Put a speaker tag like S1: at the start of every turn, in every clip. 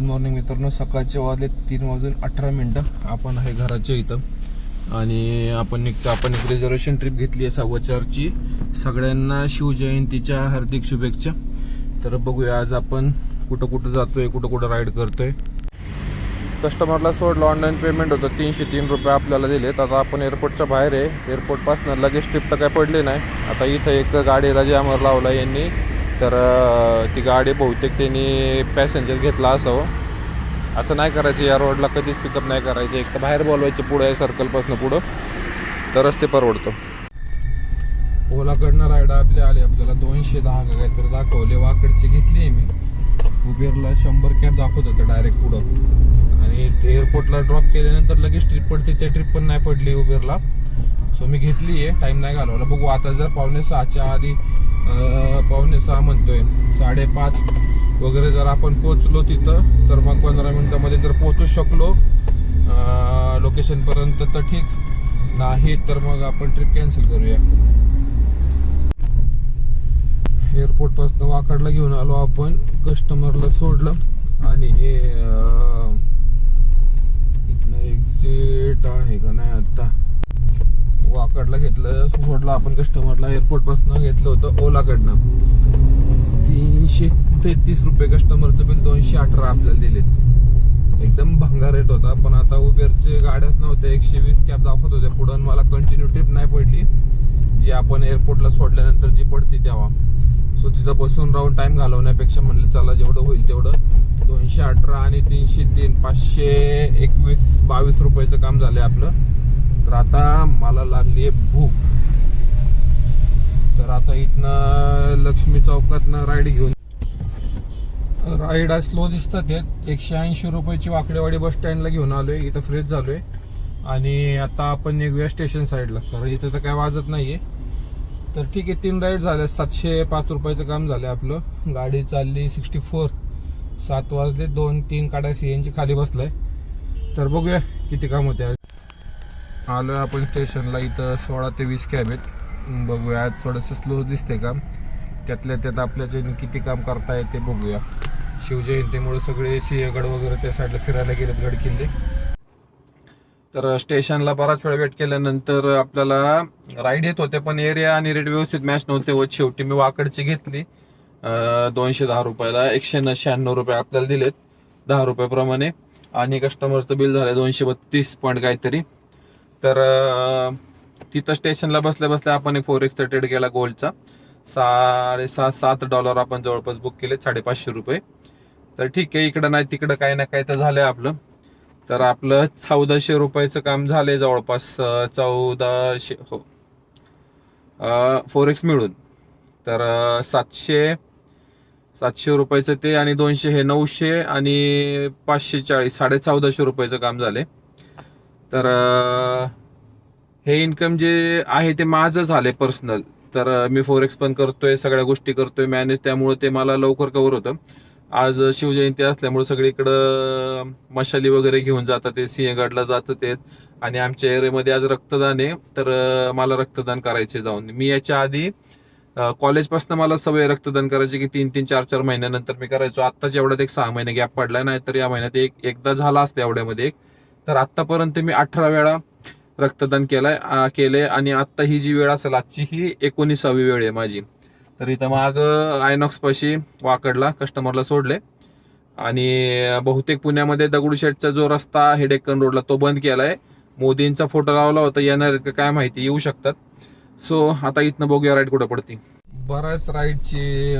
S1: Good morning मित्रांनो. सकाळचे वाजले तीन वाजून अठरा मिनटं. आपण आहे घराच्या इथं. आणि आपण निघतो. आपण एक रिझर्वेशन ट्रिप घेतली आहे सावचारची सगळ्यांना शिवजयंतीच्या हार्दिक शुभेच्छा. तर बघूया आज आपण कुठं कुठं जातोय कुठं कुठं राईड करतोय. कस्टमरला सोडलं. ऑनलाईन पेमेंट होतं. तीनशे तीन रुपये आपल्याला दिलेत. आता आपण एअरपोर्टच्या बाहेर आहे. एअरपोर्टपासून लगेच ट्रिप तर काय पडली नाही. आता इथं एक गाडीला जॅमर लावला यांनी. तर ती गाडी बहुतेक त्यांनी पॅसेंजर घेतला असावं. असं नाही करायचं या रोडला कधीच पिकअप नाही करायचं. एक तर बाहेर बोलवायचे पुढे सर्कलपासून पुढं. तरच ते परवडतं. ओलाकडनं राईड आपले आले. आपल्याला दोनशे दहा का काहीतरी दाखवले. वाकडची घेतली आहे मी. उबेरला शंभर कॅब दाखवत होतं डायरेक्ट पुढं. आणि एअरपोर्टला ड्रॉप केल्यानंतर लगेच ट्रिप पडते. ते ट्रिप पण नाही पडली उबेरला. सो मी घेतली आहे. टाईम नाही घालवला. बघू आता जर पावणे सहाच्या आधी पावणे सहा म्हणतोय. साडेपाच वगैरे जर आपण पोचलो तिथं तर मग पंधरा मिनिटामध्ये जर पोचू शकलो. लोकेशनपर्यंत तर ठीक. नाही तर मग आपण ट्रिप कॅन्सल करूया. एअरपोर्टपासून वाकडला घेऊन आलो आपण कस्टमरला सोडलं. आणि हे इथनं एक्झिट आहे का नाही आता? वाकडला घेतलं सोडलं आपण कस्टमरला एअरपोर्टपासून घेतलं होतं ओलाकडनं. तीनशे तेहतीस रुपये कस्टमरचं बिल दोनशे अठरा आपल्याला दिलेत. एकदम भंगा रेट होता पण आता उबेरचे गाड्याच नव्हत्या एकशे वीस कॅब दाखवत होत्या. पुढं मला कंटिन्यू ट्रिप नाही पडली. जी आपण एअरपोर्टला सोडल्यानंतर जी पडते तेव्हा. सो तिथं बसून राहून टाईम घालवण्यापेक्षा म्हणलं चला जेवढं होईल तेवढं. दोनशे अठरा आणि तीनशे तीन पाचशे एकवीस बावीस रुपयाचं काम झालंय आपलं. तर आता मला लागली आहे भूक. तर आता इथनं लक्ष्मी चौकातनं राईड घेऊन राईड आज स्लो दिसतात आहेत एकशे ऐंशी रुपयाची वाकडेवाडी बस स्टँडला घेऊन आलोय. इथं फ्रेश झालोय. आणि आता आपण निघूया स्टेशन साईडला. कारण इथं तर काय वाजत नाहीये. तर ठीक आहे तीन राईड झाले सातशे पाच रुपयाचं काम झालं आपलं. गाडी चालली सिक्स्टी फोर. सात वाजले दोन तीन काड्या सीएनची खाली बसलाय. तर बघूया किती काम होते आज. आलो आपण स्टेशनला इथं सोळा ते वीस कॅब आहेत. बघूया आज थोडंसं स्लो दिसते का? त्यातल्या त्यात आपल्याच्याने किती काम करता येते बघूया. शिवजयंतीमुळे सगळे सिंहगड वगैरे त्या साईडला फिरायला गेलेत गड किल्ले तर स्टेशनला बराच वेळ वेट केल्यानंतर आपल्याला राईड येत होते पण एरिया आणि रेट व्यवस्थित मॅच नव्हते व शेवटी मी वाकडची घेतली. दोनशे दहा रुपयाला एकशे शहाण्णव रुपये आपल्याला दिलेत दहा रुपयाप्रमाणे. आणि कस्टमरचं बिल झालं दोनशे बत्तीस पॉईंट काहीतरी. तर तिथं स्टेशनला बसल्या बसल्या आपण एक फोर एक्सचा ट्रेड केला गोल्डचा साडेसहा सात डॉलर आपण जवळपास बुक केले साडेपाचशे रुपये. तर ठीक आहे इकडं नाही तिकडं काही ना काही तर झालंय आपलं. तर आपलं चौदाशे रुपयाचं काम झालंय जवळपास चौदाशे हो. फोर एक्स मिळून. तर सातशे सातशे रुपयाचं ते आणि दोनशे हे नऊशे आणि पाचशे चाळीस साडे चौदाशे रुपयाचं काम झालंय. तर हे इन्कम जे आहे ते माझं झालंय पर्सनल तर मी मी फोरेक्स पण करतोय सगळ्या गोष्टी करतोय मॅनेज त्यामुळे ते मला लवकर कव्हर होतं. आज शिवजयंती असल्यामुळे सगळीकडं मशाली वगैरे घेऊन जातात ते सिंहगडला जातात ते. आणि आमच्या एरियामध्ये आज रक्तदान आहे तर मला रक्तदान करायचे जाऊन. मी याच्या आधी कॉलेजपासून मला सवय रक्तदान करायची की तीन तीन चार चार महिन्यानंतर मी करायचो. आत्ताच एवढ्यात एक सहा महिने गॅप पडला नाही तर या महिन्यात एक एकदा झाला असतं एवढ्यामध्ये एक. तर आत्तापर्यंत मी अठरा वेळा रक्तदान केलंय केले आणि आत्ता ही जी वेळ असेल आजची ही एकोणीसावी वेळ आहे माझी. तर इथं माग आयनॉक्स पाशी वाकडला कस्टमरला सोडले. आणि बहुतेक पुण्यामध्ये दगडूशेठचा जो रस्ता आहे डेक्कन रोडला तो बंद केलाय. मोदींचा फोटो लावला होता येणार आहेत का काय माहिती येऊ शकतात. सो आता इथनं बघूया राईड कुठं पडती. बऱ्याच राईडची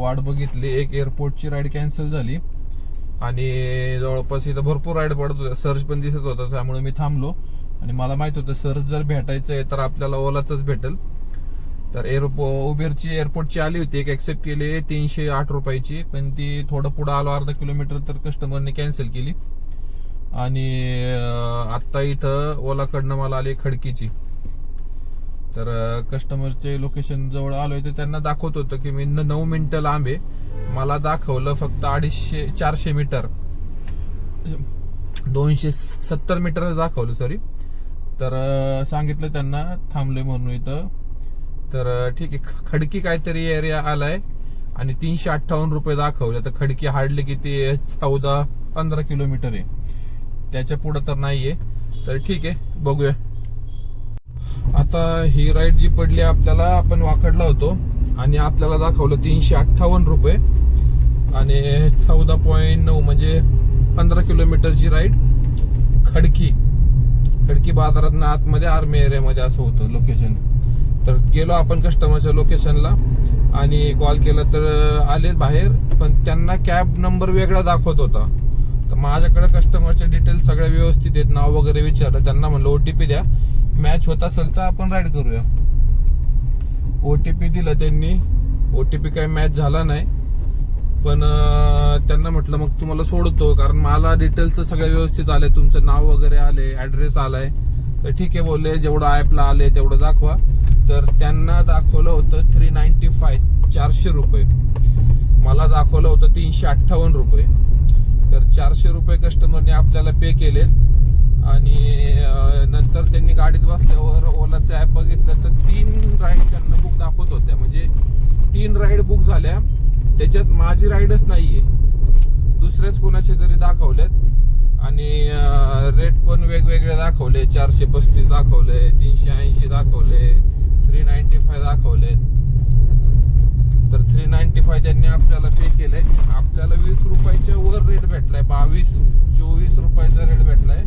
S1: वाट बघितली. एक एअरपोर्टची राईड कॅन्सल झाली. आणि जवळपास इथं भरपूर राईड पडत होत्या सर्च पण दिसत होता त्यामुळे मी थांबलो. आणि मला माहीत होतं सर्च जर भेटायचं आहे तर आपल्याला ओलाचंच भेटेल. तर एअरपो उबेरची एअरपोर्टची आली होती एक ॲक्सेप्ट केली तीनशे आठ रुपयाची. पण ती थोडं पुढं आलो अर्धा किलोमीटर तर कस्टमरने कॅन्सल केली. आणि आत्ता इथं ओलाकडनं मला आली खडकीची. तर कस्टमरचे लोकेशन जवळ आलोय तर त्यांना दाखवत होतं की मी नऊ मिनिटं लांब आहे. मला दाखवलं फक्त अडीचशे चारशे मीटर. दोनशे सत्तर मीटर दाखवलं सॉरी तर सांगितलं त्यांना थांबले म्हणून इथं. तर ठीक आहे. ख- खडकी काहीतरी एरिया आलाय आणि तीनशे अठ्ठावन्न रुपये दाखवले. तर खडकी हार्डली किती चौदा पंधरा किलोमीटर आहे. त्याच्या पुढं तर नाहीये. तर ठीक आहे. बघूया. आता ही राईड जी पडली आपल्याला आपण वाकडला होतो आणि आपल्याला दाखवलं तीनशे अठ्ठावन्न रुपये. आणि चौदा पॉईंट नऊ म्हणजे पंधरा किलोमीटरची राईड खडकी. खडकी बाजारात आतमध्ये आर्मी एरियामध्ये असं होतं लोकेशन तर गेलो आपण कस्टमरच्या लोकेशनला आणि कॉल केला तर आले बाहेर पण त्यांना कॅब नंबर वेगळा दाखवत होता. तर माझ्याकडे कस्टमरचे डिटेल सगळ्या व्यवस्थित आहेत नाव वगैरे विचारलं. त्यांना म्हणलं ओ टी पी द्या. मॅच होत असेल तर आपण राईड करूया. ओटीपी दिला त्यांनी. ओटीपी काही मॅच झाला नाही. पण त्यांना म्हटलं मग तुम्हाला सोडतो. कारण मला डिटेल्स सगळे व्यवस्थित आले तुमचं नाव वगैरे आले ऍड्रेस आलाय. तर ठीक आहे बोलले जेवढं ऍपला आले तेवढं दाखवा. तर त्यांना दाखवलं होतं थ्री नाईन्टी फाय चारशे रुपये. मला दाखवलं होतं तीनशे अठ्ठावन्न रुपये. तर चारशे रुपये कस्टमरने आपल्याला पे केलेत. आणि नंतर त्यांनी गाडीत बसल्यावर ओलाचं ॲप बघितलं तर तीन राईड त्यांना बुक दाखवत होत्या. म्हणजे तीन राईड बुक झाल्या. त्याच्यात माझी राईडच नाही आहे दुसऱ्याच कोणाचे तरी दाखवलेत. आणि रेट पण वेगवेगळे दाखवले. चारशे पस्तीस दाखवले तीनशे ऐंशी दाखवले थ्री नाईन्टी फाय दाखवले. तर थ्री नाईन्टी फाय त्यांनी आपल्याला पे केले आपल्याला वीस रुपयाच्या वर रेट भेटलाय. बावीस चोवीस रुपयाचा रेट भेटलाय.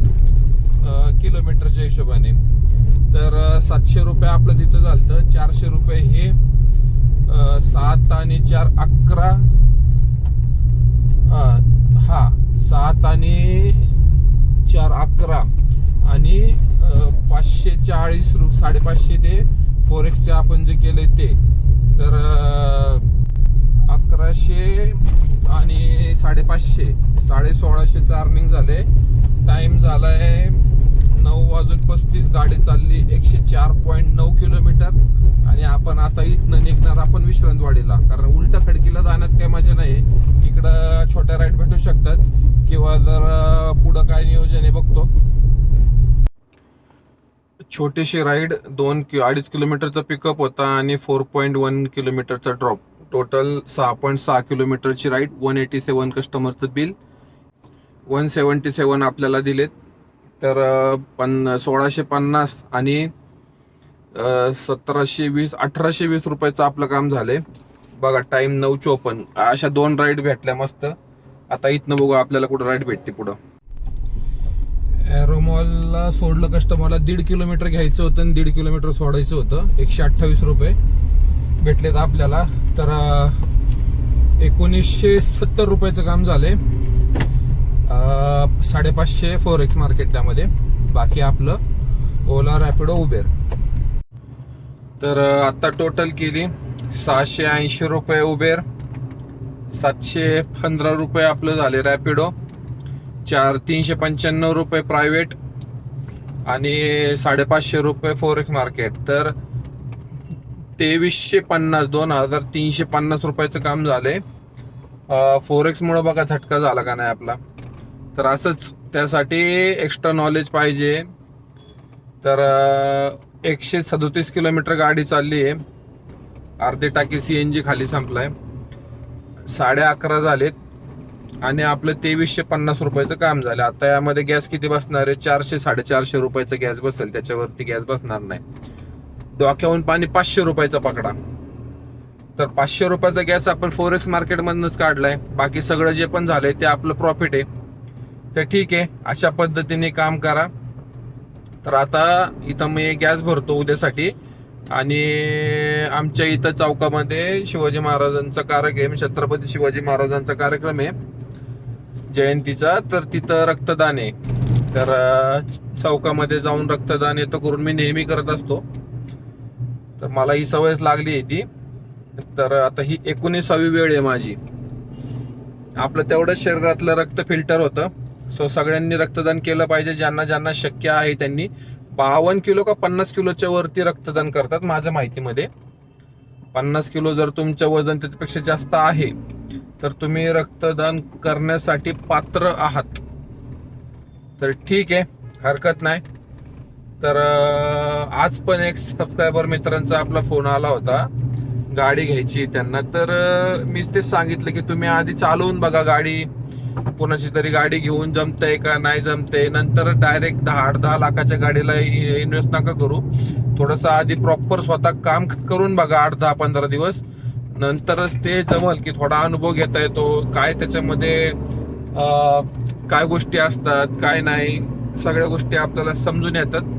S1: किलोमीटरच्या हिशोबाने. तर सातशे रुपये आपलं तिथं झालं चारशे रुपये हे सात आणि चार अकरा. हा सात आणि चार अकरा. आणि पाचशे चाळीस रु साडेपाचशे ते फोर एक्सचे आपण जे केले ते. तर अकराशे आणि साडेपाचशे साडे सोळाशेचं अर्निंग झाले झाला झालाय नऊ वाजून पस्तीस गाडी चालली एकशे चार पॉईंट नऊ किलोमीटर. आणि आपण आता इथनं निघणार आपण विश्रांतवाडीला. कारण उलट खडकीला जाण्यात काही मजा नाही. इकडं छोट्या राईड भेटू शकतात. किंवा जर पुढं काय नियोजन आहे बघतो. छोटीशी राईड दोन कि अडीच किलोमीटरचा पिकअप होता आणि फोर पॉईंट वन किलोमीटरचा ड्रॉप टोटल सहा पॉईंट सहा किलोमीटरची राईड वन एटी सेवन कस्टमरचं बिल वन सेवन्टी सेवन आपल्याला दिलेत. तर पण सोळाशे पन्नास आणि सतराशे वीस अठराशे वीस रुपयाचं आपलं काम झालंय बघा टाइम नऊ चोपन्न. अशा दोन राईड भेटल्या मस्त. आता इथनं बघू आपल्याला कुठं राईड भेटते पुढं. एरोमॉलला सोडलं कस्टमरला दीड किलोमीटर घ्यायचं होतं आणि दीड किलोमीटर सोडायचं होतं. एकशे अठ्ठावीस रुपये भेटलेत आपल्याला. तर एकोणीसशे सत्तर रुपयाचं काम झालंय साडेपाचशे फोर एक्स मार्केट त्यामध्ये. बाकी आपलं ओला रॅपिडो उबेर तर आत्ता आता टोटल केली सहाशे ऐंशी रुपये उबेर सातशे पंधरा रुपये आपलं झाले रॅपिडो चार तीनशे पंच्याण्णव रुपये प्रायव्हेट आणि साडेपाचशे रुपये फोर एक्स मार्केट तर तेवीसशे पन्नास दोन हजार तीनशे पन्नास रुपयाचं काम झालंय. फोर एक्समुळं बघा झटका झाला का नाही आपला. तर असंच त्यासाठी एक्स्ट्रा नॉलेज पाहिजे. तर एकशे सदोतीस किलोमीटर गाडी चालली आहे. अर्धे टाकी सी एन जी खाली संपलाय. साडे अकरा झालेत. आणि आपलं तेवीसशे पन्नास रुपयाचं काम झालं. आता यामध्ये गॅस किती बसणार आहे? चारशे साडेचारशे रुपयाचा गॅस बसेल. त्याच्यावरती गॅस बसणार नाही. डोक्याहून पाणी पाचशे रुपयाचा पकडा. तर पाचशे रुपयाचा गॅस आपण फोर एक्स मार्केटमधनच काढलाय. बाकी सगळं जे पण झालंय ते आपलं प्रॉफिट आहे. तर ठीक आहे अशा पद्धतीने काम करा. तर आता इथं मी गॅस भरतो उद्यासाठी. आणि आमच्या इथं चौकामध्ये शिवाजी महाराजांचा कार्यक्रम म्हणजे छत्रपती शिवाजी महाराजांचा कार्यक्रम आहे. जयंतीचा तर तिथं रक्तदान आहे. तर चौकामध्ये जाऊन रक्तदान येतं करून मी नेहमी करत असतो. तर मला ही सवयच लागली आहे ती. तर आता ही एकोणीसावी वेळ आहे माझी. आपलं तेवढंच शरीरातलं रक्त फिल्टर होतं. सो सगळ्यांनी रक्तदान केलं पाहिजे ज्यांना ज्यांना शक्य आहे त्यांनी. बावन्न किलो का पन्नास किलोच्या वरती रक्तदान करतात माझ्या माहितीमध्ये. पन्नास किलो जर तुमचं वजन त्याच्यापेक्षा जास्त आहे तर तुम्ही रक्तदान करण्यासाठी पात्र आहात. तर ठीक आहे हरकत नाही. तर आज पण एक सबस्क्रायबर मित्रांचा आपला फोन आला होता. गाडी घ्यायची त्यांना. तर मीच ते सांगितलं की तुम्ही आधी चालवून बघा गाडी. कोणाची तरी गाडी घेऊन जमतंय का नाही जमतंय. नंतर डायरेक्ट दहा आठ दहा लाखाच्या गाडीला इन्व्हेस्ट नका करू. थोडंसं आधी प्रॉपर स्वतः काम करून बघा आठ दहा पंधरा दिवस. नंतरच ते जमल की थोडा अनुभव घेता येतो. काय त्याच्यामध्ये काय गोष्टी असतात काय नाही सगळ्या गोष्टी आपल्याला समजून येतात.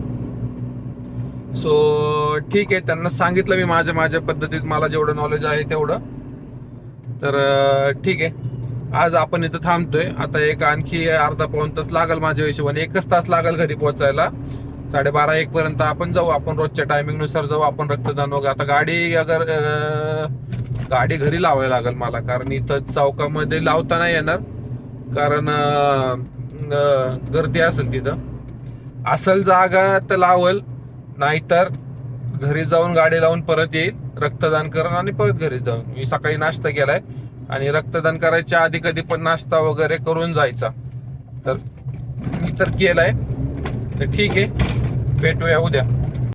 S1: सो ठीक आहे त्यांना सांगितलं मी माझ्या माझ्या पद्धतीत. मला जेवढं नॉलेज आहे तेवढं. तर ठीक आहे. आज आपण इथं थांबतोय. आता एक आणखी अर्धा पाऊन तास लागेल माझ्या हिशोबाने. एकच तास लागेल घरी पोहोचायला. साडेबारा एक पर्यंत आपण जाऊ. आपण रोजच्या टायमिंगनुसार जाऊ. आपण रक्तदान वगैरे. आता गाडी अगर गाडी घरी लावायला लागेल मला. कारण इथं चौकामध्ये लावता नाही येणार. कारण गर्दी असेल तिथं. असल जागा तर लावल. नाहीतर घरी जाऊन गाडी लावून परत येईल. रक्तदान करण आणि परत घरी जाऊन. मी सकाळी नाश्ता केलाय. आणि रक्तदान करायच्या आधी कधी पण नाश्ता वगैरे करून जायचा. तर मी तर केलाय. तर ठीक आहे. भेटूया उद्या.